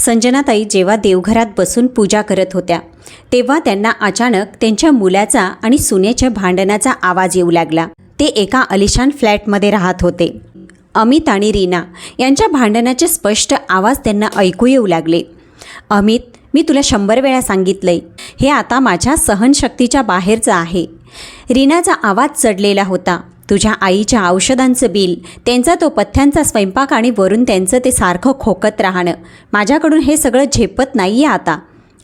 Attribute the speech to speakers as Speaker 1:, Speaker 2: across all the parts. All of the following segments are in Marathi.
Speaker 1: संजनाताई जेव्हा देवघरात बसून पूजा करत होत्या तेव्हा त्यांना अचानक त्यांच्या मुलाचा आणि सुनेच्या भांडणाचा आवाज येऊ लागला. ते एका अलिशान फ्लॅटमध्ये राहत होते. अमित आणि रीना यांच्या भांडणाचे स्पष्ट आवाज त्यांना ऐकू येऊ लागले. अमित मी तुला शंभर वेळा सांगितलंय हे आता माझ्या सहनशक्तीच्या बाहेरचं आहे. रीनाचा आवाज चढलेला होता. तुझ्या आईच्या औषधांचं बिल त्यांचा तो पथ्यांचा स्वयंपाक आणि वरून त्यांचं ते सारखं खोकत राहणं. माझ्याकडून हे सगळं झेपत नाही आहे आता.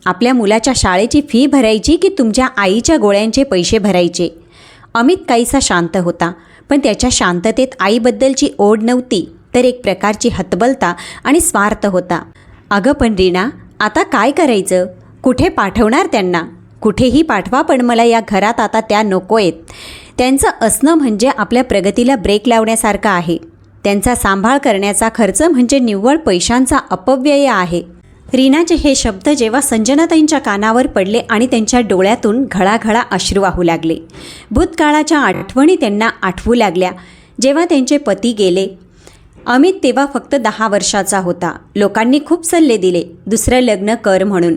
Speaker 1: आपल्या मुलाच्या शाळेची फी भरायची की तुमच्या आईच्या गोळ्यांचे पैसे भरायचे? अमित काहीसा शांत होता पण त्याच्या शांततेत आईबद्दलची ओढ नव्हती तर एक प्रकारची हतबलता आणि स्वार्थ होता. अगं पण रीना आता काय करायचं? कुठे पाठवणार त्यांना? कुठेही पाठवा पण मला या घरात आता त्या नको आहेत त्यांचं असणं म्हणजे आपल्या प्रगतीला ब्रेक लावण्यासारखं आहे. त्यांचा सांभाळ करण्याचा खर्च म्हणजे निव्वळ पैशांचा अपव्यय आहे. रीनाचे हे शब्द जेव्हा संजनाताईंच्या कानावर पडले आणि त्यांच्या डोळ्यातून घळाघळा अश्रू वाहू लागले. भूतकाळाच्या आठवणी त्यांना आठवू लागल्या. जेव्हा त्यांचे पती गेले अमित तेव्हा फक्त दहा वर्षाचा होता. लोकांनी खूप सल्ले दिले दुसरं लग्न कर म्हणून.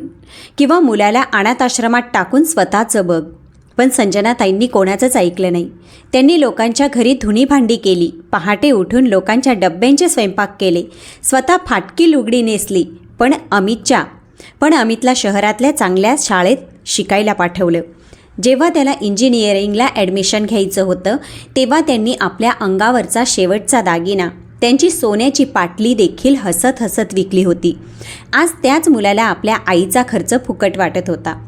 Speaker 1: किंवा मुलाला अनाथ आश्रमात टाकून स्वतःचं बघ. पण संजनाताईंनी कोणाचंच ऐकलं नाही. त्यांनी लोकांच्या घरी धुणी भांडी केली. पहाटे उठून लोकांच्या डब्यांचे स्वयंपाक केले. स्वतः फाटकी लुगडी नेसली. पण अमितच्या पण अमितला शहरातल्या चांगल्या शाळेत शिकायला पाठवलं. जेव्हा त्याला इंजिनिअरिंगला ॲडमिशन घ्यायचं होतं तेव्हा त्यांनी आपल्या अंगावरचा शेवटचा दागिना त्यांची सोन्याची पाटली देखील हसत हसत विकली होती. आज त्याच मुलाला आपल्या आईचा खर्च फुकट वाटत होता.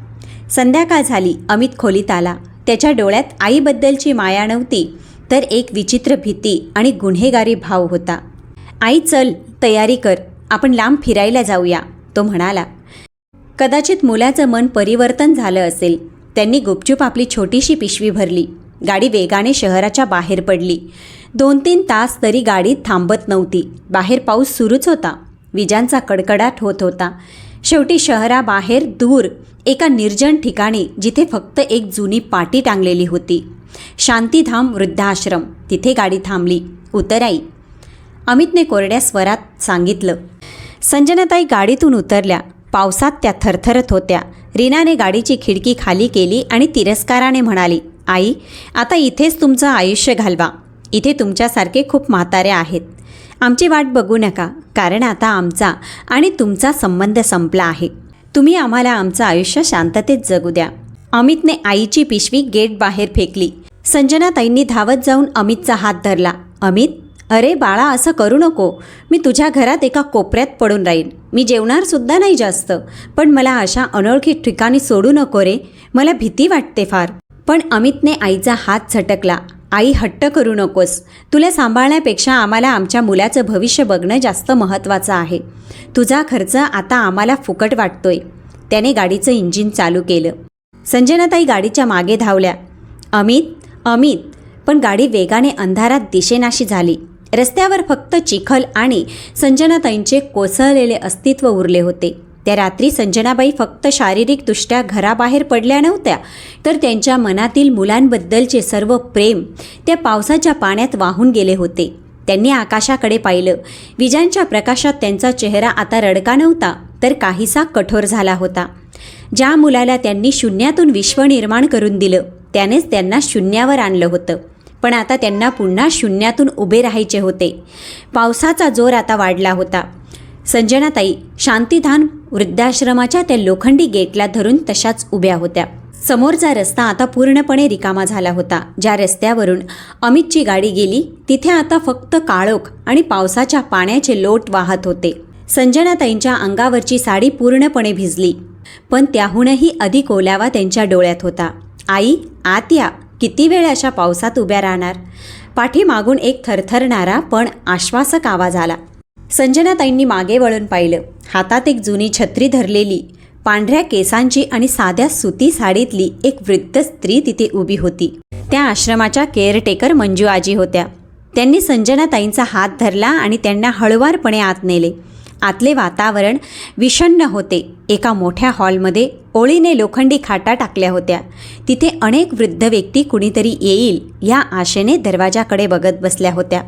Speaker 1: संध्याकाळ झाली. अमित खोलीत आला. त्याच्या डोळ्यात आईबद्दलची माया नव्हती तर एक विचित्र भीती आणि गुन्हेगारी भाव होता. आई चल तयारी कर. आपण लांब फिरायला जाऊया तो म्हणाला. कदाचित मुलाचं मन परिवर्तन झालं असेल. त्यांनी गुपचूप आपली छोटीशी पिशवी भरली. गाडी वेगाने शहराच्या बाहेर पडली. दोन तीन तास तरी गाडी थांबत नव्हती. बाहेर पाऊस सुरूच होता. विजांचा कडकडाट होत होता. शेवटी शहराबाहेर दूर एका निर्जन ठिकाणी जिथे फक्त एक जुनी पाटी टांगलेली होती. शांतीधाम वृद्धाश्रम तिथे गाडी थांबली. उतराई. अमितने कोरड्या स्वरात सांगितलं संजनाताई गाडीतून उतरल्या. पावसात त्या थरथरत होत्या. रीनाने गाडीची खिडकी खाली केली आणि तिरस्काराने म्हणाली आई आता इथेच तुमचं आयुष्य घालवा. इथे तुमच्यासारखे खूप म्हातारे आहेत. आमची वाट बघू नका कारण आता आमचा आणि तुमचा संबंध संपला आहे. तुम्ही आम्हाला आमचं आयुष्य शांततेत जगू द्या. अमितने आईची पिशवी गेट बाहेर फेकली. संजनाताईंनी धावत जाऊन अमितचा हात धरला. अमित अरे बाळा असं करू नको. मी तुझ्या घरात एका कोपऱ्यात पडून राहीन. मी जेवणार सुद्धा नाही जास्त. पण मला अशा अनोळखी ठिकाणी सोडू नको रे. मला भीती वाटते फार. पण अमितने आईचा हात झटकला. आई हट्ट करू नकोस. तुला सांभाळण्यापेक्षा आम्हाला आमच्या मुलाचं भविष्य बघणं जास्त महत्त्वाचं आहे. तुझा खर्च आता आम्हाला फुकट वाटतोय. त्याने गाडीचं इंजिन चालू केलं. संजनाताई गाडीच्या मागे धावल्या. अमित अमित. पण गाडी वेगाने अंधारात दिशेनाशी झाली. रस्त्यावर फक्त चिखल आणि संजनाताईंचे कोसळलेले अस्तित्व उरले होते. त्या रात्री संजनाबाई फक्त शारीरिकदृष्ट्या घराबाहेर पडल्या नव्हत्या तर त्यांच्या मनातील मुलांबद्दलचे सर्व प्रेम त्या पावसाच्या पाण्यात वाहून गेले होते. त्यांनी आकाशाकडे पाहिलं. विजांच्या प्रकाशात त्यांचा चेहरा आता रडका नव्हता तर काहीसा कठोर झाला होता. ज्या मुलाला त्यांनी शून्यातून विश्व निर्माण करून दिलं त्यानेच त्यांना शून्यावर आणलं होतं. पण आता त्यांना पुन्हा शून्यातून उभे राहायचे होते. पावसाचा जोर आता वाढला होता. संजनाताई शांतीधान वृद्धाश्रमाच्या त्या लोखंडी गेटला धरून तशाच उभ्या होत्या. समोरचा रस्ता आता पूर्णपणे रिकामा झाला होता. ज्या रस्त्यावरून अमितची गाडी गेली तिथे आता फक्त काळोख आणि पावसाच्या पाण्याचे लोट वाहत होते. संजनाताईंच्या अंगावरची साडी पूर्णपणे भिजली पण त्याहूनही अधिक ओलावा त्यांच्या डोळ्यात होता. आई आत या. किती वेळ अशा पावसात उभ्या राहणार? पाठीमागून एक थरथरणारा पण आश्वासक आवाज आला. संजनाताईंनी मागे वळून पाहिलं. हातात एक जुनी छत्री धरलेली पांढऱ्या केसांची आणि साध्या सुती साडीतली एक वृद्ध स्त्री तिथे उभी होती. त्या आश्रमाच्या केअरटेकर मंजू आजी होत्या. त्यांनी संजनाताईंचा हात धरला आणि त्यांना हळुवारपणे आत नेले. आतले वातावरण विषण्ण होते. एका मोठ्या हॉलमध्ये ओळीने लोखंडी खाटा टाकल्या होत्या. तिथे अनेक वृद्ध व्यक्ती कुणीतरी येईल या आशेने दरवाजाकडे बघत बसल्या होत्या.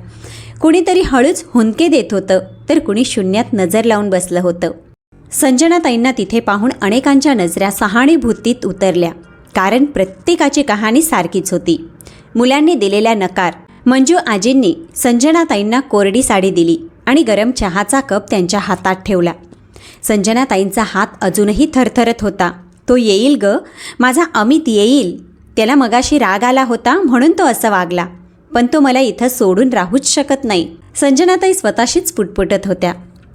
Speaker 1: कुणीतरी हळूच हुंदके देत होतं तर कुणी शून्यात नजर लावून बसलं होतं. संजनाताईंना तिथे पाहून अनेकांच्या नजऱ्या सहानुभूतीत उतरल्या कारण प्रत्येकाची कहाणी सारखीच होती. मुलांनी दिलेल्या नकार मंजू आजींनी संजनाताईंना कोरडी साडी दिली आणि गरम चहाचा कप त्यांच्या हातात ठेवला. संजनाताईंचा हात अजूनही थरथरत होता. तो येईल ग? माझा अमित येईल? त्याला मगाशी राग आला होता म्हणून तो असं वागला. पण तो मला इथं सोडून राहूच शकत नाही. संजनाताई स्वतःशीच पुटपुटत होत्या.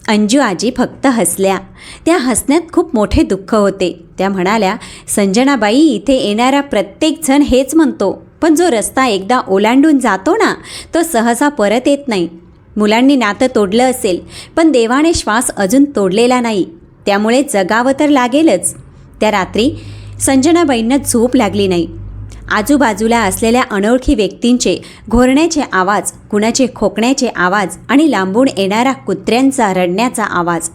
Speaker 1: अंजू आजी फक्त हसल्या. त्या हसण्यात खूप मोठे दुःख होते. त्या म्हणाल्या संजनाबाई इथे येणारा प्रत्येकजण हेच म्हणतो. पण जो रस्ता एकदा ओलांडून जातो ना तो सहसा परत येत नाही. मुलांनी नातं तोडलं असेल पण देवाने श्वास अजून तोडलेला नाही. त्यामुळे जगावं तर लागेलच. त्या रात्री संजनाबाईंना झोप लागली नाही. आजूबाजूला असलेल्या अनोळखी व्यक्तींचे घोरण्याचे आवाज कुणाचे खोकण्याचे आवाज आणि लांबून येणारा कुत्र्यांचा रडण्याचा आवाज.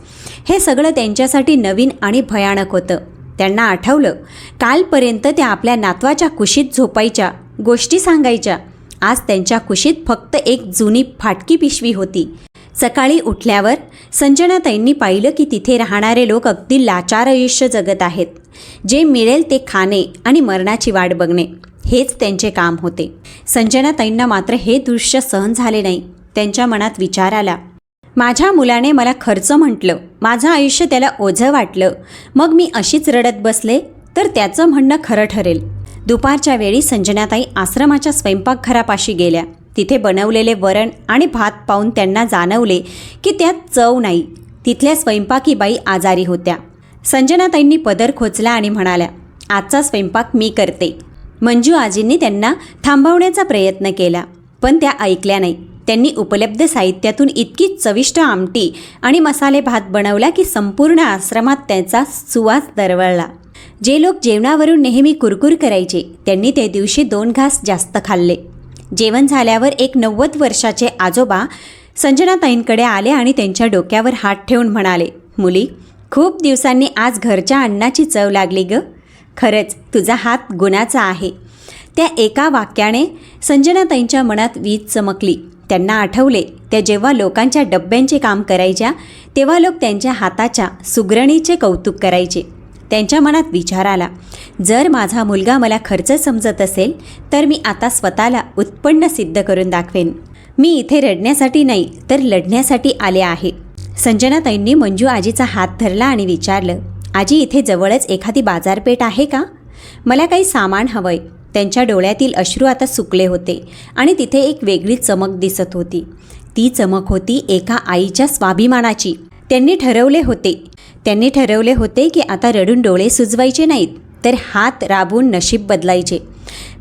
Speaker 1: हे सगळं त्यांच्यासाठी नवीन आणि भयानक होतं. त्यांना आठवलं कालपर्यंत त्या आपल्या नातवाच्या कुशीत झोपायच्या गोष्टी सांगायच्या. आज त्यांच्या कुशीत फक्त एक जुनी फाटकी पिशवी होती. सकाळी उठल्यावर संजनाताईंनी पाहिलं की तिथे राहणारे लोक अगदी लाचार आयुष्य जगत आहेत. जे मिळेल ते खाणे आणि मरणाची वाट बघणे. हेच त्यांचे काम होते. संजनाताईंना मात्र हे दृश्य सहन झाले नाही. त्यांच्या मनात विचार आला. माझ्या मुलाने मला खर्च म्हटलं. माझं आयुष्य त्याला ओझं वाटलं. मग मी अशीच रडत बसले तर त्याचं म्हणणं खरं ठरेल. दुपारच्या वेळी संजनाताई आश्रमाच्या स्वयंपाकघरापाशी गेल्या. तिथे बनवलेले वरण आणि भात पाहून त्यांना जाणवले की त्यात चव नाही. तिथल्या स्वयंपाकी बाई आजारी होत्या. संजनाताईंनी पदर खोचला आणि म्हणाल्या आजचा स्वयंपाक मी करते. मंजू आजींनी त्यांना थांबवण्याचा प्रयत्न केला पण त्या ऐकल्या नाही. त्यांनी उपलब्ध साहित्यातून इतकी चविष्ट आमटी आणि मसाले भात बनवला की संपूर्ण आश्रमात त्याचा सुवास दरवळला. जे लोक जेवणावरून नेहमी कुरकुर करायचे त्यांनी त्या दिवशी दोन घास जास्त खाल्ले. जेवण झाल्यावर एक नव्वद वर्षाचे आजोबा संजनाताईंकडे आले आणि त्यांच्या डोक्यावर हात ठेवून म्हणाले मुली खूप दिवसांनी आज घरच्या अन्नाची चव लागली ग. खरंच तुझा हात गुणाचा आहे. त्या एका वाक्याने संजनाताईंच्या मनात वीज चमकली. त्यांना आठवले त्या जेव्हा लोकांच्या डब्यांचे काम करायच्या तेव्हा लोक त्यांच्या हाताच्या सुगरणीचे कौतुक करायचे. त्यांच्या मनात विचार आला जर माझा मुलगा मला खर्च समजत असेल तर मी आता स्वतःला उत्पन्न सिद्ध करून दाखवेन. मी इथे रडण्यासाठी नाही तर लढण्यासाठी आले आहे. संजनाताईंनी मंजू आजीचा हात धरला आणि विचारलं आजी इथे जवळच एखादी बाजारपेठ आहे का? मला काही सामान हवंय. त्यांच्या डोळ्यातील अश्रू आता सुकले होते आणि तिथे एक वेगळी चमक दिसत होती. ती चमक होती एका आईच्या स्वाभिमानाची. त्यांनी ठरवले होते. त्यांनी ठरवले होते की आता रडून डोळे सुजवायचे नाहीत. तर हात राबून नशीब बदलायचे.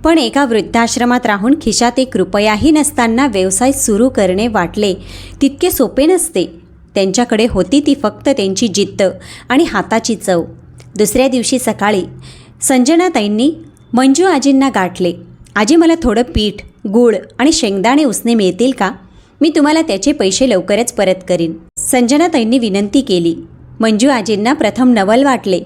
Speaker 1: पण एका वृद्धाश्रमात राहून खिशात एक रुपयाही नसताना व्यवसाय सुरू करणे वाटले. तितके सोपे नसते. त्यांच्याकडे होती ती फक्त त्यांची जिद्द आणि हाताची चव. दुसऱ्या दिवशी सकाळी संजनाताईंनी मंजू आजींना गाठले. आजी मला थोडं पीठ गूळ आणि शेंगदाणे उसने मिळतील का? मी तुम्हाला त्याचे पैसे लवकरच परत करीन. संजनाताईंनी विनंती केली. मंजू आजींना प्रथम नवल वाटले.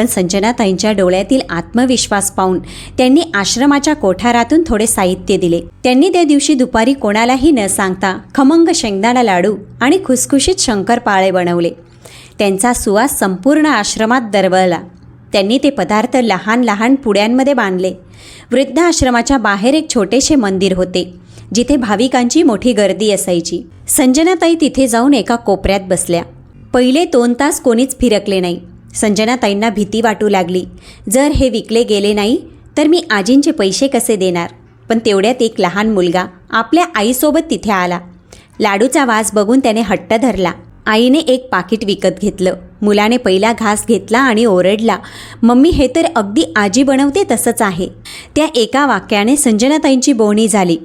Speaker 1: पण संजनाताईंच्या डोळ्यातील आत्मविश्वास पाहून त्यांनी आश्रमाच्या कोठारातून थोडे साहित्य दिले. त्यांनी त्या दिवशी दुपारी कोणालाही न सांगता खमंग शेंगदाणा लाडू आणि खुसखुशीत शंकरपाळे बनवले. त्यांचा सुवास संपूर्ण आश्रमात दरवळला. त्यांनी ते पदार्थ लहान लहान पुड्यांमध्ये बांधले. वृद्ध आश्रमाच्या बाहेर एक छोटेसे मंदिर होते जिथे भाविकांची मोठी गर्दी असायची. संजनाताई तिथे जाऊन एका कोपऱ्यात बसल्या. पहिले दोन तास कोणीच फिरकले नाही. संजनाताईंना भीती वाटू लागली. जर हे विकले गेले नाही तर मी आजींचे पैसे कसे देणार? पण तेवढ्यात एक लहान मुलगा आपल्या आईसोबत तिथे आला. लाडूचा वास बघून त्याने हट्ट धरला. आईने एक पाकिट विकत घेतलं. मुलाने पहिला घास घेतला आणि ओरडला मम्मी हे तर अगदी आजी बनवते तसंच आहे. त्या एका वाक्याने संजनाताईंची बोवणी झाली.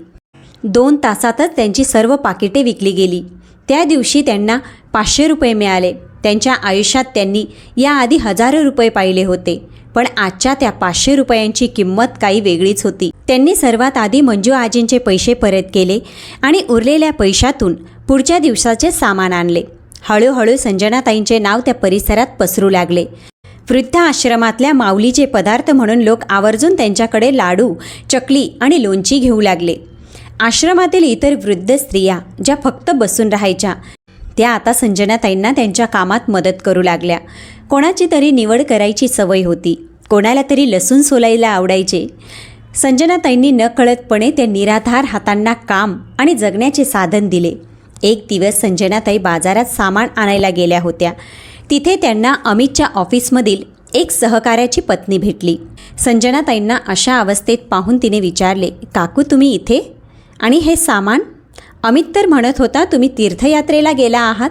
Speaker 1: दोन तासातच त्यांची सर्व पाकिटे विकली गेली. त्या दिवशी त्यांना पाचशे रुपये मिळाले. त्यांच्या आयुष्यात त्यांनी याआधी हजारो रुपये पाहिले होते. पण आजच्या त्या पाचशे रुपयांची किंमत काही वेगळीच होती. त्यांनी सर्वात आधी मंजू आजींचे पैसे परत केले आणि उरलेल्या पैशातून पुढच्या दिवसाचे सामान आणले. हळूहळू संजनाताईंचे नाव त्या परिसरात पसरू लागले. वृद्ध आश्रमातल्या माऊलीचे पदार्थ म्हणून लोक आवर्जून त्यांच्याकडे लाडू चकली आणि लोणची घेऊ लागले. आश्रमातील इतर वृद्ध स्त्रिया ज्या फक्त बसून राहायच्या त्या आता संजनाताईंना त्यांच्या कामात मदत करू लागल्या. कोणाची तरी निवड करायची सवय होती. कोणाला तरी लसूण सोलायला आवडायचे. संजनाताईंनी नकळतपणे त्या निराधार हातांना काम आणि जगण्याचे साधन दिले. एक दिवस संजनाताई बाजारात सामान आणायला गेल्या होत्या. तिथे त्यांना अमितच्या ऑफिसमधील एक सहकार्याची पत्नी भेटली. संजनाताईंना अशा अवस्थेत पाहून तिने विचारले काकू तुम्ही इथे? आणि हे सामान? अमित तर म्हणत होता तुम्ही तीर्थयात्रेला गेला आहात?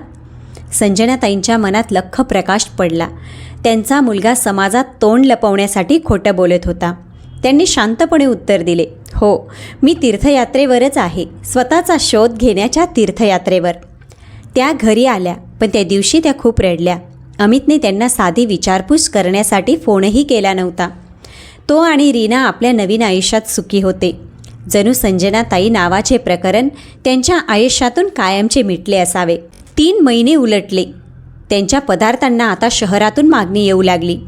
Speaker 1: संजनाताईंच्या मनात लख्ख प्रकाश पडला. त्यांचा मुलगा समाजात तोंड लपवण्यासाठी खोटं बोलत होता. त्यांनी शांतपणे उत्तर दिले हो मी तीर्थयात्रेवरच आहे. स्वतःचा शोध घेण्याच्या तीर्थयात्रेवर. त्या घरी आल्या पण त्या दिवशी त्या खूप रडल्या. अमितने त्यांना साधी विचारपूस करण्यासाठी फोनही केला नव्हता. तो आणि रीना आपल्या नवीन आयुष्यात सुखी होते. जणू संजनाताई नावाचे प्रकरण त्यांच्या आयुष्यातून कायमचे मिटले असावे. तीन महिने उलटले. त्यांच्या पदार्थांना आता शहरातून मागणी येऊ लागली.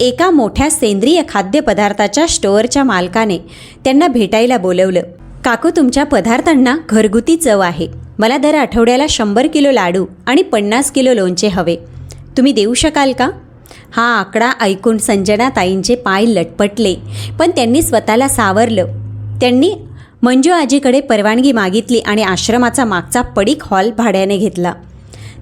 Speaker 1: एका मोठ्या सेंद्रिय खाद्यपदार्थाच्या स्टोअरच्या मालकाने त्यांना भेटायला बोलवलं. काकू तुमच्या पदार्थांना घरगुती चव आहे. मला दर आठवड्याला शंभर किलो लाडू आणि पन्नास किलो लोणचे हवे. तुम्ही देऊ शकाल का? हा आकडा ऐकून संजना ताईंचे पाय लटपटले पण त्यांनी स्वतःला सावरलं. त्यांनी मंजू आजीकडे परवानगी मागितली आणि आश्रमाचा मागचा पडीक हॉल भाड्याने घेतला.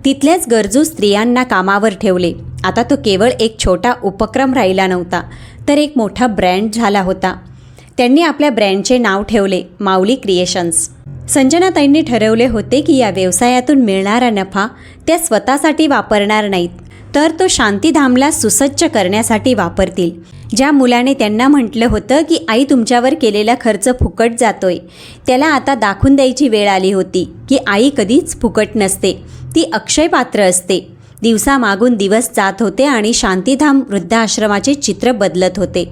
Speaker 1: तिथल्याच गरजू स्त्रियांना कामावर ठेवले. आता तो केवळ एक छोटा उपक्रम राहिला नव्हता तर एक मोठा ब्रँड झाला होता. त्यांनी आपल्या ब्रँडचे नाव ठेवले माऊली क्रिएशन्स. संजनाताईंनी ठरवले होते की या व्यवसायातून मिळणारा नफा त्या स्वतःसाठी वापरणार नाहीत तर तो शांतीधामला सुसज्ज करण्यासाठी वापरतील. ज्या मुलाने त्यांना म्हटलं होतं की आई तुमच्यावर केलेला खर्च फुकट जातोय. त्याला आता दाखवून द्यायची वेळ आली होती की आई कधीच फुकट नसते. ती अक्षय पात्र असते. दिवसामागून दिवस जात होते आणि शांतीधाम वृद्धाश्रमाचे चित्र बदलत होते.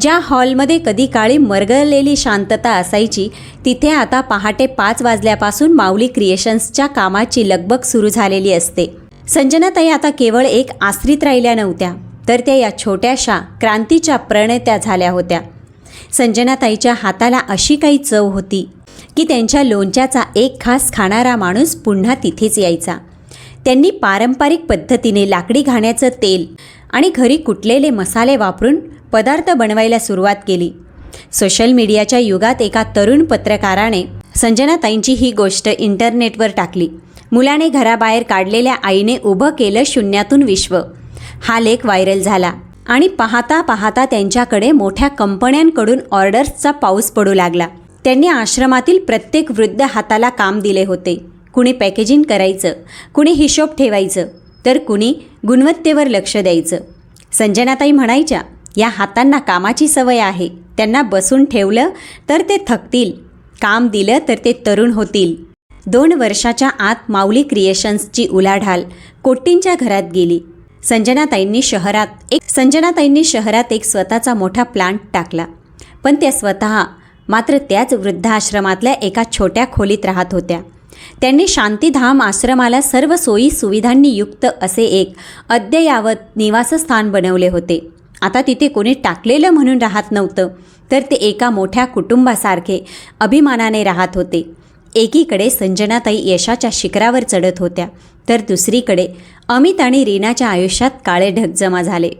Speaker 1: ज्या हॉलमध्ये कधी काळी मरगळलेली शांतता असायची तिथे आता पहाटे पाच वाजल्यापासून माऊली क्रिएशन्सच्या कामाची लगबग सुरू झालेली असते. संजनाताई आता केवळ एक आश्रित राहिल्या नव्हत्या. तर त्या या छोट्याशा क्रांतीच्या प्रणेत्या झाल्या होत्या. संजनाताईच्या हाताला अशी काही चव होती की त्यांच्या लोणच्याचा एक खास खाणारा माणूस पुन्हा तिथेच यायचा. त्यांनी पारंपरिक पद्धतीने लाकडी घाण्याचं तेल आणि घरी कुटलेले मसाले वापरून पदार्थ बनवायला सुरुवात केली. सोशल मीडियाच्या युगात एका तरुण पत्रकाराने संजनाताईंची ही गोष्ट इंटरनेटवर टाकली. मुलाने घराबाहेर काढलेल्या आईने उभं केलं शून्यातून विश्व. हा लेख व्हायरल झाला. आणि पाहता पाहता त्यांच्याकडे मोठ्या कंपन्यांकडून ऑर्डर्सचा पाऊस पडू लागला. त्यांनी आश्रमातील प्रत्येक वृद्ध हाताला काम दिले होते. कुणी पॅकेजिंग करायचं कुणी हिशोब ठेवायचं तर कुणी गुणवत्तेवर लक्ष द्यायचं. संजनाताई म्हणायच्या या हातांना कामाची सवय आहे. त्यांना बसून ठेवलं तर ते थकतील. काम दिलं तर ते तरुण होतील. दोन वर्षाच्या आत माऊली क्रिएशन्सची उलाढाल कोट्टींच्या घरात गेली. संजनाताईंनी शहरात एक संजनाताईंनी शहरात एक स्वतःचा मोठा प्लांट टाकला. पण त्या स्वतः मात्र त्याच वृद्धाश्रमातल्या एका छोट्या खोलीत राहत होत्या. त्यांनी शांतीधाम आश्रमाला सर्व सोयी सुविधांनी युक्त असे एक अद्ययावत निवासस्थान बनवले होते. आता तिथे कोणी टाकलेलं म्हणून राहत नव्हतं तर ते एका मोठ्या कुटुंबासारखे अभिमानाने राहत होते. एकीकडे संजनाताई यशाच्या शिखरावर चढत होत्या तर दुसरीकडे अमित आणि रीनाच्या आयुष्यात काळे ढग जमा झाले.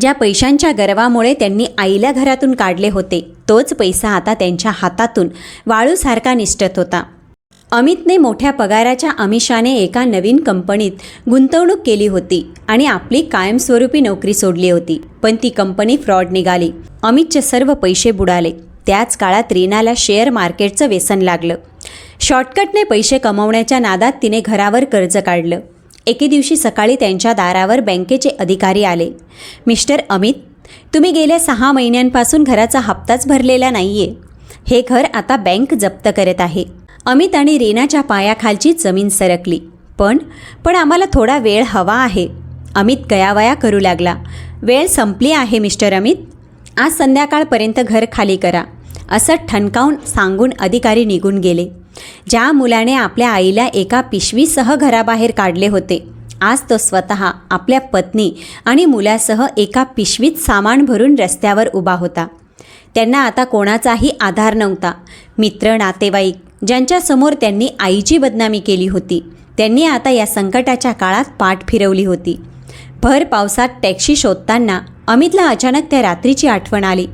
Speaker 1: ज्या पैशांच्या गर्वामुळे त्यांनी आईला घरातून काढले होते तोच पैसा आता त्यांच्या हातातून वाळूसारखा निष्ठत होता. अमितने मोठ्या पगाराच्या अमिषाने एका नवीन कंपनीत गुंतवणूक केली होती आणि आपली कायमस्वरूपी नोकरी सोडली होती पण ती कंपनी फ्रॉड निघाली. अमितचे सर्व पैसे बुडाले. त्याच काळात रीनाला शेअर मार्केटचं व्यसन लागलं. शॉर्टकटने पैसे कमवण्याच्या नादात तिने घरावर कर्ज काढलं. एके दिवशी सकाळी त्यांच्या दारावर बँकेचे अधिकारी आले. मिस्टर अमित तुम्ही गेल्या सहा महिन्यांपासून घराचा हप्ताच भरलेला नाहीये. हे घर आता बँक जप्त करत आहे. अमित आणि रीनाच्या पायाखालची जमीन सरकली. पण पण आम्हाला थोडा वेळ हवा आहे. अमित गयावया करू लागला. वेळ संपली आहे मिस्टर अमित? आज संध्याकाळपर्यंत घर खाली करा. असं ठणकावून सांगून अधिकारी निघून गेले. ज्या मुलाने आपल्या आईला एका पिशवीसह घराबाहेर काढले होते आज तो स्वतः आपल्या पत्नी आणि मुलासह एका पिशवीत सामान भरून रस्त्यावर उभा होता. त्यांना आता कोणाचाही आधार नव्हता. मित्र नातेवाईक ज्यांच्यासमोर त्यांनी आईची बदनामी केली होती त्यांनी आता या संकटाच्या काळात पाठ फिरवली होती. भर पावसात टॅक्सी शोधताना अमितला अचानक त्या रात्रीची आठवण आली.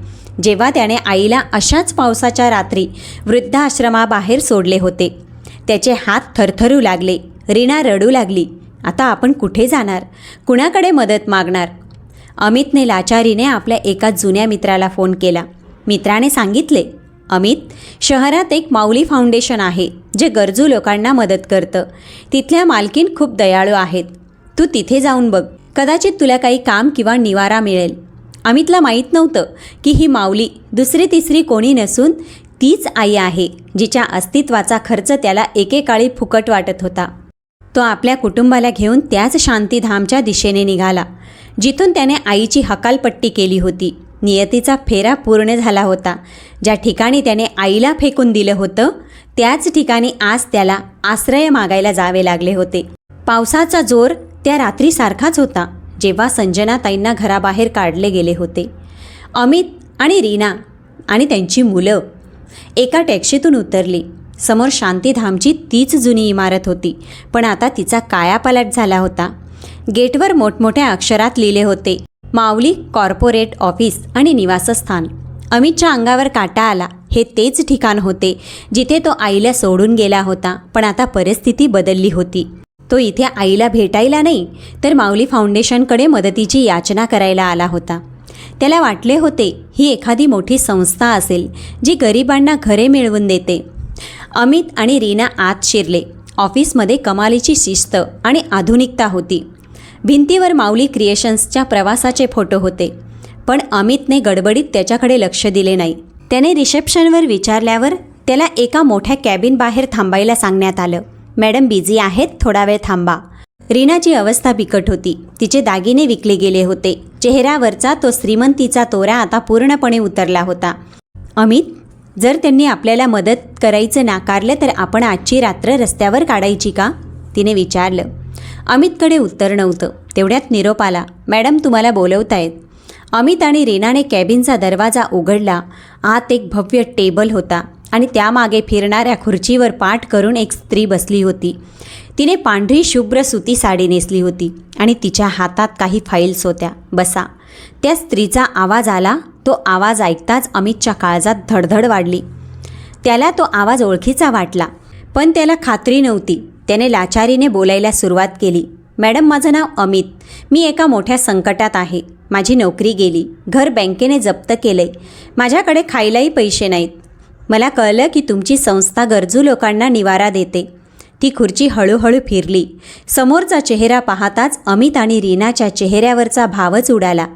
Speaker 1: जेव्हा त्याने आईला अशाच पावसाच्या रात्री वृद्धाश्रमाबाहेर सोडले होते. त्याचे हात थरथरू लागले. रीना रडू लागली. आता आपण कुठे जाणार? कुणाकडे मदत मागणार? अमितने लाचारीने आपल्या एका जुन्या मित्राला फोन केला. मित्राने सांगितले अमित शहरात एक माऊली फाउंडेशन आहे जे गरजू लोकांना मदत करतं. तिथल्या मालकीन खूप दयाळू आहेत. तू तिथे जाऊन बघ. कदाचित तुला काही काम किंवा निवारा मिळेल. अमितला माहीत नव्हतं की ही माऊली दुसरी तिसरी कोणी नसून तीच आई आहे जिच्या अस्तित्वाचा खर्च त्याला एकेकाळी फुकट वाटत होता. तो आपल्या कुटुंबाला घेऊन त्याच शांतीधामच्या दिशेने निघाला जिथून त्याने आईची हकालपट्टी केली होती. नियतीचा फेरा पूर्ण झाला होता. ज्या ठिकाणी त्याने आईला फेकून दिलं होतं त्याच ठिकाणी आज त्याला आश्रय मागायला जावे लागले होते. पावसाचा जोर त्या रात्रीसारखाच होता. जेव्हा संजनाताईंना घराबाहेर काढले गेले होते. अमित आणि रीना आणि त्यांची मुलं एका टॅक्सीतून उतरली. समोर शांतीधामची तीच जुनी इमारत होती पण आता तिचा कायापालट झाला होता. गेटवर मोठमोठ्या अक्षरात लिहिले होते माऊली कॉर्पोरेट ऑफिस आणि निवासस्थान. अमितच्या अंगावर काटा आला. हे तेच ठिकाण होते जिथे तो आईला सोडून गेला होता पण आता परिस्थिती बदलली होती. तो इथे आईला भेटायला नाही तर माऊली फाउंडेशनकडे मदतीची याचना करायला आला होता. त्याला वाटले होते ही एखादी मोठी संस्था असेल जी गरिबांना घरे मिळवून देते. अमित आणि रीना आत शिरले. ऑफिसमध्ये कमालीची शिस्त आणि आधुनिकता होती. भिंतीवर माऊली क्रिएशन्सच्या प्रवासाचे फोटो होते. पण अमितने गडबडीत त्याच्याकडे लक्ष दिले नाही. त्याने रिसेप्शनवर विचारल्यावर त्याला एका मोठ्या कॅबिन बाहेर थांबायला सांगण्यात आलं. मॅडम बिझी आहेत थोडा वेळ थांबा. रीनाची अवस्था बिकट होती. तिचे दागिने विकले गेले होते. चेहऱ्यावरचा तो श्रीमंतीचा तोरा आता पूर्णपणे उतरला होता. अमित जर त्यांनी आपल्याला मदत करायचं नाकारलं तर आपण आजची रात्र रस्त्यावर काढायची का? तिने विचारलं. अमितकडे उत्तर नव्हतं. तेवढ्यात निरोप आला. मॅडम तुम्हाला बोलवतायत. अमित आणि रीनाने कॅबिनचा दरवाजा उघडला. आत एक भव्य टेबल होता. आणि त्यामागे फिरणाऱ्या खुर्चीवर पाठ करून एक स्त्री बसली होती. तिने पांढरी शुभ्र सुती साडी नेसली होती आणि तिच्या हातात काही फाईल्स होत्या. बसा. त्या स्त्रीचा आवाज आला. तो आवाज ऐकताच अमितच्या काळजात धडधड वाढली. त्याला तो आवाज ओळखीचा वाटला पण त्याला खात्री नव्हती. त्याने लाचारीने बोलायला सुरुवात केली. मॅडम माझं नाव अमित. मी एका मोठ्या संकटात आहे. माझी नोकरी गेली. घर बँकेने जप्त केलंय. माझ्याकडे खायलाही पैसे नाहीत. मला कळलं की तुमची संस्था गरजू लोकांना निवारा देते. ती खुर्ची हळूहळू फिरली. समोरचा चेहरा पाहताच अमित आणि रीनाच्या चेहऱ्यावरचा भावच उडाला.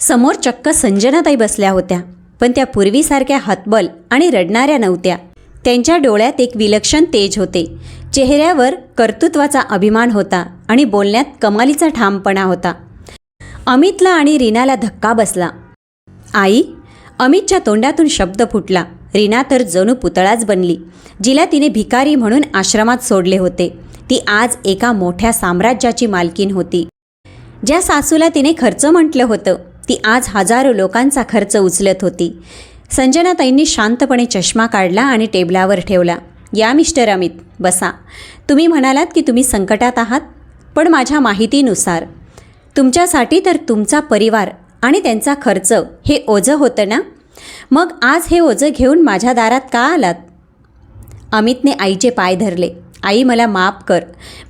Speaker 1: समोर चक्क संजनाताई बसल्या होत्या पण त्या पूर्वीसारख्या हतबल आणि रडणाऱ्या नव्हत्या. त्यांच्या डोळ्यात एक विलक्षण तेज होते. चेहऱ्यावर कर्तृत्वाचा अभिमान होता आणि बोलण्यात कमालीचा ठामपणा होता. अमितला आणि रीनाला धक्का बसला. आई अमितच्या तोंडातून शब्द फुटला. रीना तर जणू पुतळाच बनली जिला तिने भिकारी म्हणून आश्रमात सोडले होते. ती आज एका मोठ्या साम्राज्याची मालकीन होती. ज्या सासूला तिने खर्च म्हटलं होतं ती आज हजारो लोकांचा खर्च उचलत होती. संजनाताईंनी शांतपणे चष्मा काढला आणि टेबलावर ठेवला. या मिस्टर अमित बसा. तुम्ही म्हणालात की तुम्ही संकटात आहात पण माझ्या माहितीनुसार. तुमच्यासाठी तर तुमचा परिवार आणि त्यांचा खर्च हे ओझं होतं ना? मग आज हे ओझं घेऊन माझ्या दारात का आलात? अमितने आईचे पाय धरले. आई मला माफ कर.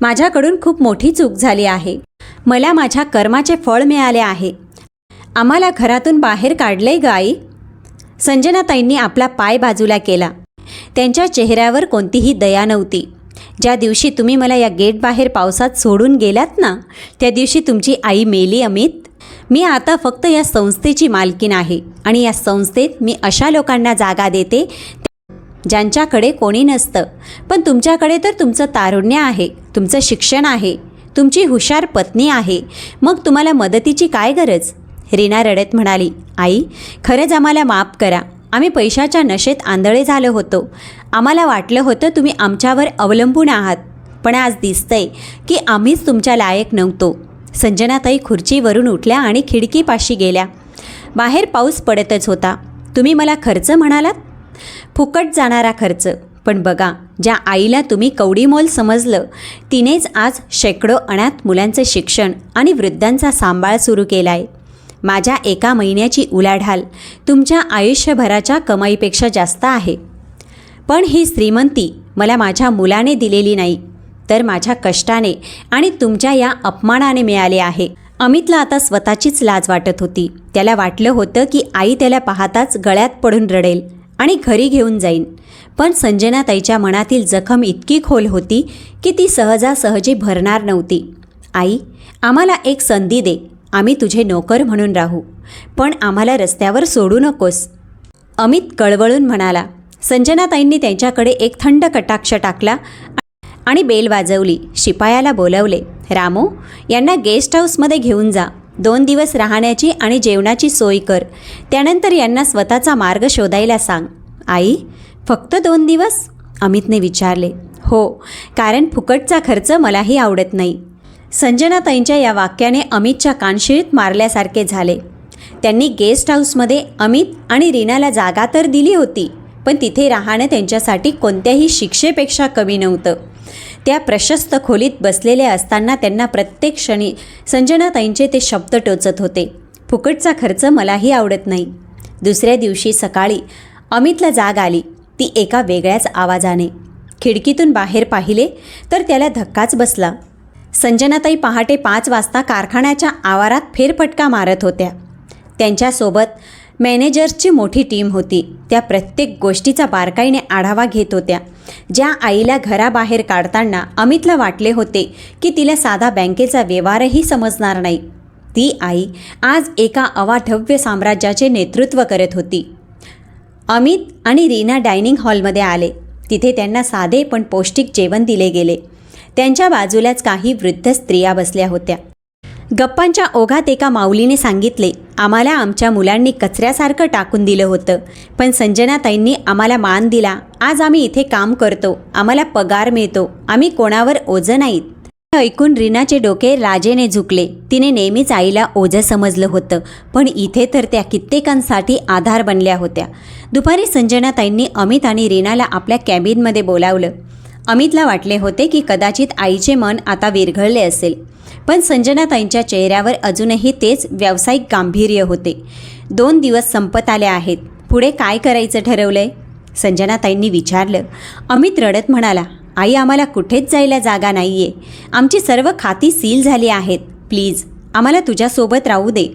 Speaker 1: माझ्याकडून खूप मोठी चूक झाली आहे. मला माझ्या कर्माचे फळ मिळाले आहे. आम्हाला घरातून बाहेर काढलंय ग आई. संजनाताईंनी आपला पाय बाजूला केला. त्यांच्या चेहऱ्यावर कोणतीही दया नव्हती. ज्या दिवशी तुम्ही मला या गेट बाहेर पावसात सोडून गेलात ना त्या दिवशी तुमची आई मेली अमित. मी आता फक्त या संस्थेची मालकीन आहे आणि या संस्थेत मी अशा लोकांना जागा देते ज्यांच्याकडे कोणी नसतं. पण तुमच्याकडे तर तुमचं तारुण्य आहे तुमचं शिक्षण आहे तुमची हुशार पत्नी आहे. मग तुम्हाला मदतीची काय गरज? रीना रडत म्हणाली आई खरंच आम्हाला माफ करा. आम्ही पैशाच्या नशेत आंधळे झालो होतो. आम्हाला वाटलं होतं तुम्ही आमच्यावर अवलंबून आहात. पण आज दिसतंय की आम्हीच तुमच्या लायक नव्हतो. संजनाताई खुर्चीवरून उठल्या आणि खिडकीपाशी गेल्या. बाहेर पाऊस पडतच होता. तुम्ही मला खर्च म्हणालात? फुकट जाणारा खर्च. पण बघा ज्या आईला तुम्ही कवडीमोल समजलं तिनेच आज शेकडो अनाथ मुलांचं शिक्षण आणि वृद्धांचा सांभाळ सुरू केला आहे माझ्या एका महिन्याची उलाढाल तुमच्या आयुष्यभराच्या कमाईपेक्षा जास्त आहे. पण ही श्रीमंती मला माझ्या मुलाने दिलेली नाही तर माझ्या कष्टाने आणि तुमच्या या अपमानाने मिळाले आहे. अमितला आता स्वतःचीच लाज वाटत होती. त्याला वाटलं होतं की आई त्याला पाहताच गळ्यात पडून रडेल आणि घरी घेऊन जाईन. पण संजनाताईच्या मनातील जखम इतकी खोल होती की ती सहजासहजी भरणार नव्हती. आई आम्हाला एक संधी दे. आम्ही तुझे नोकर म्हणून राहू. पण आम्हाला रस्त्यावर सोडू नकोस. अमित कळवळून म्हणाला. संजनाताईंनी त्यांच्याकडे एक थंड कटाक्ष टाकला आणि बेल वाजवली. शिपायाला बोलवले रामू यांना गेस्ट हाऊसमध्ये घेऊन जा. दोन दिवस राहण्याची आणि जेवणाची सोय कर. त्यानंतर यांना स्वतःचा मार्ग शोधायला सांग. आई फक्त दोन दिवस? अमितने विचारले. हो कारण फुकटचा खर्च मलाही आवडत नाही. संजनाताईंच्या या वाक्याने अमितच्या कानशिळीत मारल्यासारखे झाले. त्यांनी गेस्ट हाऊसमध्ये अमित आणि रीनाला जागा तर दिली होती पण तिथे राहणं त्यांच्यासाठी कोणत्याही शिक्षेपेक्षा कमी नव्हतं. त्या प्रशस्त खोलीत बसलेले असताना त्यांना प्रत्येक क्षणी संजनाताईंचे ते शब्द टोचत होते. फुकटचा खर्च मलाही आवडत नाही. दुसऱ्या दिवशी सकाळी अमितला जाग आली. ती एका वेगळ्याच आवाजाने खिडकीतून बाहेर पाहिले तर त्याला धक्काच बसला. संजनाताई पहाटे पाच वाजता कारखान्याच्या आवारात फेरफटका मारत होत्या. त्यांच्यासोबत मॅनेजर्सची मोठी टीम होती. त्या प्रत्येक गोष्टीचा बारकाईने आढावा घेत होत्या. ज्या आईला घराबाहेर काढताना अमितला वाटले होते की तिला साधा बँकेचा व्यवहारही समजणार नाही. ती आई आज एका अवाढव्य साम्राज्याचे नेतृत्व करत होती. अमित आणि रीना डायनिंग हॉलमध्ये आले. तिथे त्यांना साधे पण पौष्टिक जेवण दिले गेले. त्यांच्या बाजूलाच काही वृद्ध स्त्रिया बसल्या होत्या. गप्पांच्या ओघात एका माऊलीने सांगितले आम्हाला आमच्या मुलांनी कचऱ्यासारखं टाकून दिलं होतं पण संजनाताईंनी आम्हाला मान दिला. आज आम्ही इथे काम करतो आम्हाला पगार मिळतो आम्ही कोणावर ओझं नाहीत. हे ऐकून रीनाचे डोके राजेने झुकले. तिने नेहमीच आईला ओझं समजलं होतं पण इथे तर त्या कित्येकांसाठी आधार बनल्या होत्या. दुपारी संजनाताईंनी अमित आणि रीनाला आपल्या कॅबिनमध्ये बोलावलं. अमितला वाटले होते की कदाचित आईचे मन आता विरघळले असेल. पण संजनाताईंच्या चेहऱ्यावर अजूनही तेच व्यावसायिक गांभीर्य होते. दोन दिवस संपत आले आहेत. पुढे काय करायचं ठरवलंय? संजनाताईंनी विचारलं. अमित रडत म्हणाला आई आम्हाला कुठेच जायला जागा नाही आहे आमची सर्व खाती सील झाली आहेत. प्लीज आम्हाला तुझ्यासोबत राहू दे.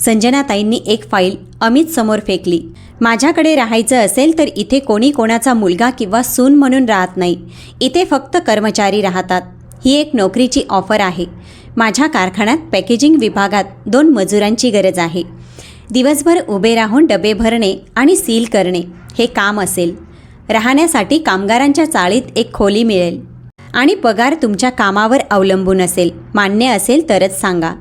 Speaker 1: संजनाताईंनी एक फाईल अमित समोर फेकली. माझ्याकडे राहायचं असेल तर इथे कोणी कोणाचा मुलगा किंवा सून म्हणून राहत नाही. इथे फक्त कर्मचारी राहतात. ही एक नोकरीची ऑफर आहे. माझ्या कारखान्यात पॅकेजिंग विभागात दोन मजुरांची गरज आहे. दिवसभर उभे राहून डबे भरणे आणि सील करणे हे काम असेल. राहण्यासाठी कामगारांच्या चाळीत एक खोली मिळेल. आणि पगार तुमच्या कामावर अवलंबून असेल. मान्य असेल तरच सांगा.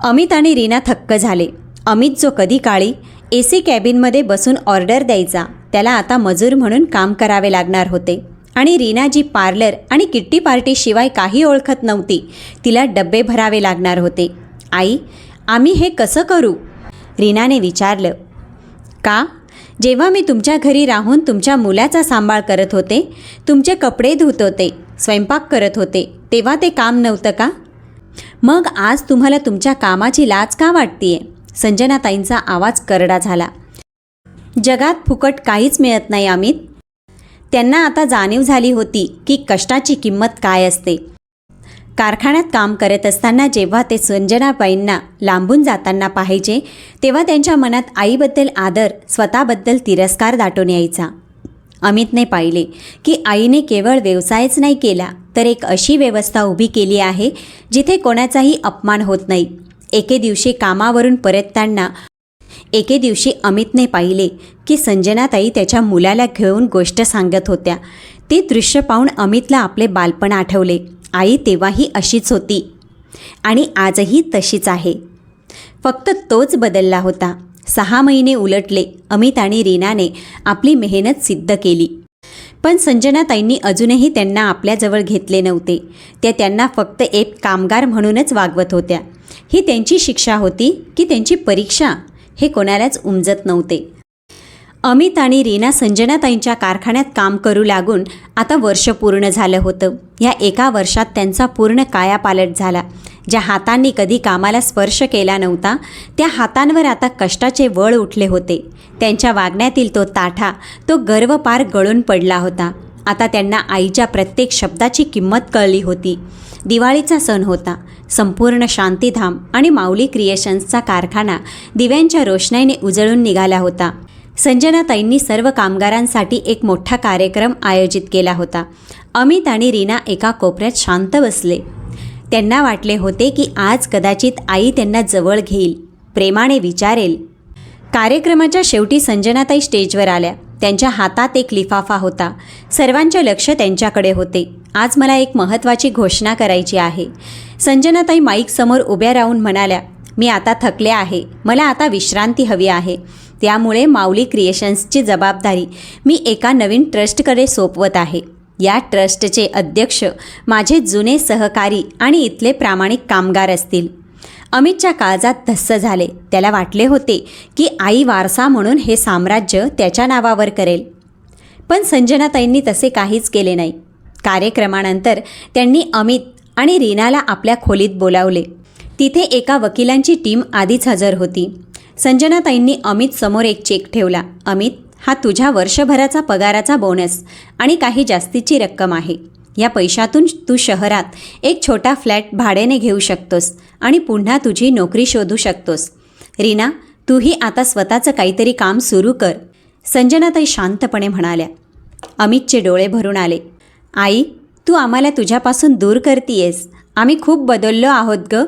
Speaker 1: अमित आणि रीना थक्क झाले. अमित जो कधी काळी ए सी कॅबिनमध्ये बसून ऑर्डर द्यायचा. त्याला आता मजूर म्हणून काम करावे लागणार होते. आणि रीना जी पार्लर आणि किट्टी पार्टीशिवाय काही ओळखत नव्हती. तिला डब्बे भरावे लागणार होते. आई आम्ही हे कसं करू? रीनाने विचारलं. का? जेव्हा मी तुमच्या घरी राहून तुमच्या मुलाचा सांभाळ करत होते तुमचे कपडे धुत होते स्वयंपाक करत होते तेव्हा ते काम नव्हतं का? मग आज तुम्हाला तुमच्या कामाची लाज का वाटतीये? संजनाताईंचा आवाज करडा झाला. जगात फुकट काहीच मिळत नाही अमित. त्यांना आता जाणीव झाली होती की कष्टाची किंमत काय असते. कारखान्यात काम करत असताना जेव्हा ते संजनाबाईंना लांबून जाताना पाहिजे तेव्हा त्यांच्या मनात आईबद्दल आदर स्वतःबद्दल तिरस्कार दाटून यायचा. अमितने पाहिले की आईने केवळ व्यवसायच नाही केला तर एक अशी व्यवस्था उभी केली आहे जिथे कोणाचाही अपमान होत नाही. एके दिवशी कामावरून परतताना एके दिवशी अमितने पाहिले की संजनाताई त्याच्या मुलाला घेऊन गोष्ट सांगत होत्या. ते दृश्य पाहून अमितला आपले बालपण आठवले. आई तेव्हाही अशीच होती आणि आजही तशीच आहे. फक्त तोच बदलला होता. सहा महिने उलटले. अमित आणि रीनाने आपली मेहनत सिद्ध केली. पण संजनाताईंनी अजूनही त्यांना आपल्याजवळ घेतले नव्हते. त्या त्यांना फक्त एक कामगार म्हणूनच वागवत होत्या. ही त्यांची शिक्षा होती की त्यांची परीक्षा हे कोणालाच उमजत नव्हते. अमित आणि रीना संजनाताईंच्या कारखान्यात काम करू लागून आता वर्ष पूर्ण झालं होतं. या एका वर्षात त्यांचा पूर्ण कायापालट झाला. ज्या हातांनी कधी कामाला स्पर्श केला नव्हता त्या हातांवर आता कष्टाचे वळ उठले होते. त्यांच्या वागण्यातील तो ताठा तो गर्व पार गळून पडला होता. आता त्यांना आईच्या प्रत्येक शब्दाची किंमत कळली होती. दिवाळीचा सण होता. संपूर्ण शांतीधाम आणि माऊली क्रिएशन्सचा कारखाना दिव्यांच्या रोषणाईने उजळून निघाला होता. संजनाताईंनी सर्व कामगारांसाठी एक मोठा कार्यक्रम आयोजित केला होता. अमित आणि रीना एका कोपऱ्यात शांत बसले. त्यांना वाटले होते की आज कदाचित आई त्यांना जवळ घेईल प्रेमाने विचारेल. कार्यक्रमाच्या शेवटी संजनाताई स्टेजवर आल्या. त्यांच्या हातात एक लिफाफा होता. सर्वांचे लक्ष त्यांच्याकडे होते. आज मला एक महत्त्वाची घोषणा करायची आहे. संजनाताई माईकसमोर उभ्या राहून म्हणाल्या मी आता थकले आहे. मला आता विश्रांती हवी आहे. त्यामुळे माऊली क्रिएशन्सची जबाबदारी मी एका नवीन ट्रस्टकडे सोपवत आहे. या ट्रस्टचे अध्यक्ष माझे जुने सहकारी आणि इथले प्रामाणिक कामगार असतील. अमितच्या काळजात धस्स झाले. त्याला वाटले होते की आई वारसा म्हणून हे साम्राज्य त्याच्या नावावर करेल. पण संजनाताईंनी तसे काहीच केले नाही. कार्यक्रमानंतर त्यांनी अमित आणि रीनाला आपल्या खोलीत बोलावले. तिथे एका वकिलांची टीम आधीच हजर होती. संजनाताईंनी अमित समोर एक चेक ठेवला. अमित हा तुझ्या वर्षभराचा पगाराचा बोनस आणि काही जास्तीची रक्कम आहे. या पैशातून तू शहरात एक छोटा फ्लॅट भाड्याने घेऊ शकतोस आणि पुन्हा तुझी नोकरी शोधू शकतोस. रीना तूही आता स्वतःचं काहीतरी काम सुरू कर संजनाताई शांतपणे म्हणाल्या. अमितचे डोळे भरून आले. आई तू आम्हाला तुझ्यापासून दूर करतीयेस. आम्ही खूप बदललो आहोत ग.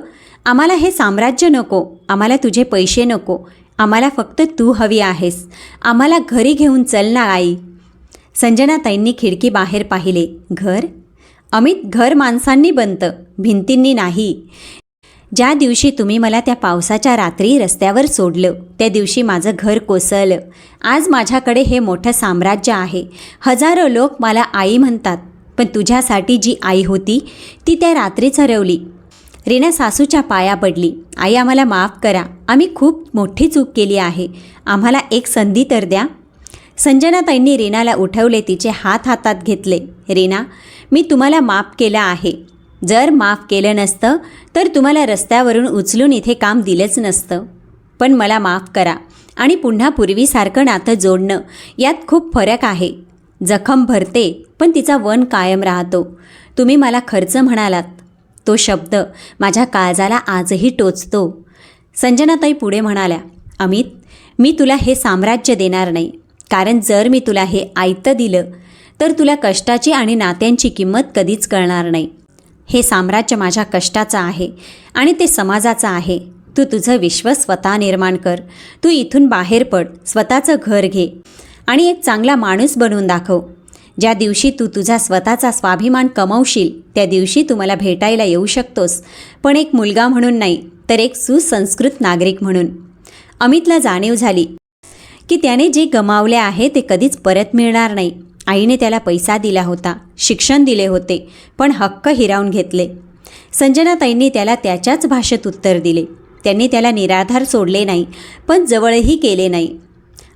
Speaker 1: आम्हाला हे साम्राज्य नको आम्हाला तुझे पैसे नको आम्हाला फक्त तू हवी आहेस आम्हाला घरी घेऊन चल ना आई. संजनाताईंनी खिडकी बाहेर पाहिले. घर? अमित घर माणसांनी बनतं भिंतींनी नाही. ज्या दिवशी तुम्ही मला त्या पावसाच्या रात्री रस्त्यावर सोडलं त्या दिवशी माझं घर कोसळलं. आज माझ्याकडे हे मोठं साम्राज्य आहे. हजारो लोक मला आई म्हणतात पण तुझ्यासाठी जी आई होती ती त्या रात्रीच हरवली रीना सासूच्या पाया पडली. आई आम्हाला माफ करा. आम्ही खूप मोठी चूक केली आहे. आम्हाला एक संधी तर द्या. संजनाताईंनी रीनाला उठवले तिचे हात हातात घेतले. रीना मी तुम्हाला माफ केलं आहे. जर माफ केलं नसतं तर तुम्हाला रस्त्यावरून उचलून इथे काम दिलंच नसतं. पण मला माफ करा आणि पुन्हा पूर्वीसारखं नातं जोडणं यात खूप फरक आहे. जखम भरते पण तिचा वन कायम राहतो. तुम्ही मला खर्च म्हणालात. तो शब्द माझ्या काळजाला आजही टोचतो. संजनाताई पुढे म्हणाल्या अमित मी तुला हे साम्राज्य देणार नाही. कारण जर मी तुला हे आयतं दिलं तर तुला कष्टाची आणि नात्यांची किंमत कधीच कळणार नाही. हे साम्राज्य माझ्या कष्टाचं आहे आणि ते समाजाचं आहे. तू तुझं विश्व स्वतः निर्माण कर. तू इथून बाहेर पड. स्वतःचं घर घे आणि एक चांगला माणूस बनवून दाखव. ज्या दिवशी तू तुझा स्वतःचा स्वाभिमान कमवशील त्या दिवशी तू मला भेटायला येऊ शकतोस. पण एक मुलगा म्हणून नाही तर एक सुसंस्कृत नागरिक म्हणून. अमितला जाणीव झाली की त्याने जे गमावले आहे ते कधीच परत मिळणार नाही. आईने त्याला पैसा दिला होता शिक्षण दिले होते पण हक्क हिरावून घेतले. संजनाताईंनी त्याला त्याच्याच भाषेत उत्तर दिले. त्यांनी त्याला निराधार सोडले नाही पण जवळही केले नाही.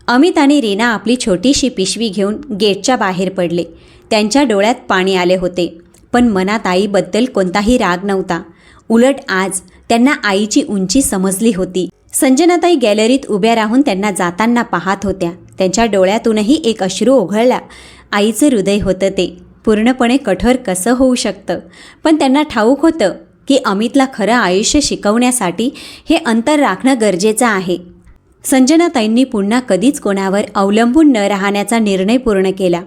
Speaker 1: अमित आणि रीना आपली छोटीशी पिशवी घेऊन गेटच्या बाहेर पडले. त्यांच्या डोळ्यात पाणी आले होते. पण मनात आईबद्दल कोणताही राग नव्हता. उलट आज त्यांना आईची उंची समजली होती. संजनाताई गॅलरीत उभ्या राहून त्यांना जाताना पाहत होत्या. त्यांच्या डोळ्यातूनही एक अश्रू ओघळला. आईचं हृदय होतं ते. पूर्णपणे कठोर कसं होऊ शकतं? पण त्यांना ठाऊक होतं की अमितला खरं आयुष्य शिकवण्यासाठी हे अंतर राखणं गरजेचं आहे. संजनाताईंनी पुन्हा कधीच कोणावर अवलंबून न राहण्याचा निर्णय पूर्ण केला.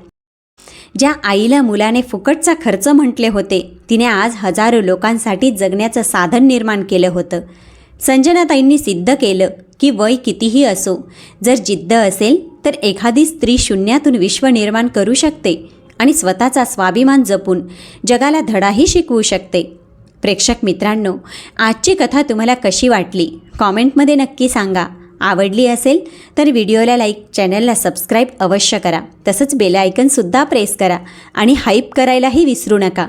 Speaker 1: ज्या आईला मुलाने फुकटचा खर्च म्हटले होते तिने आज हजारो लोकांसाठी जगण्याचं साधन निर्माण केलं होतं. संजनाताईंनी सिद्ध केलं की वय कितीही असो जर जिद्द असेल तर एखादी स्त्री शून्यातून विश्व निर्माण करू शकते आणि स्वतःचा स्वाभिमान जपून जगाला धडाही शिकवू शकते. प्रेक्षक मित्रांनो आजची कथा तुम्हाला कशी वाटली? कॉमेंटमध्ये नक्की सांगा. आवडली असेल तर व्हिडिओला लाईक चॅनलला सबस्क्राईब अवश्य करा. तसंच बेल आयकनसुद्धा प्रेस करा आणि हाईप करायलाही विसरू नका.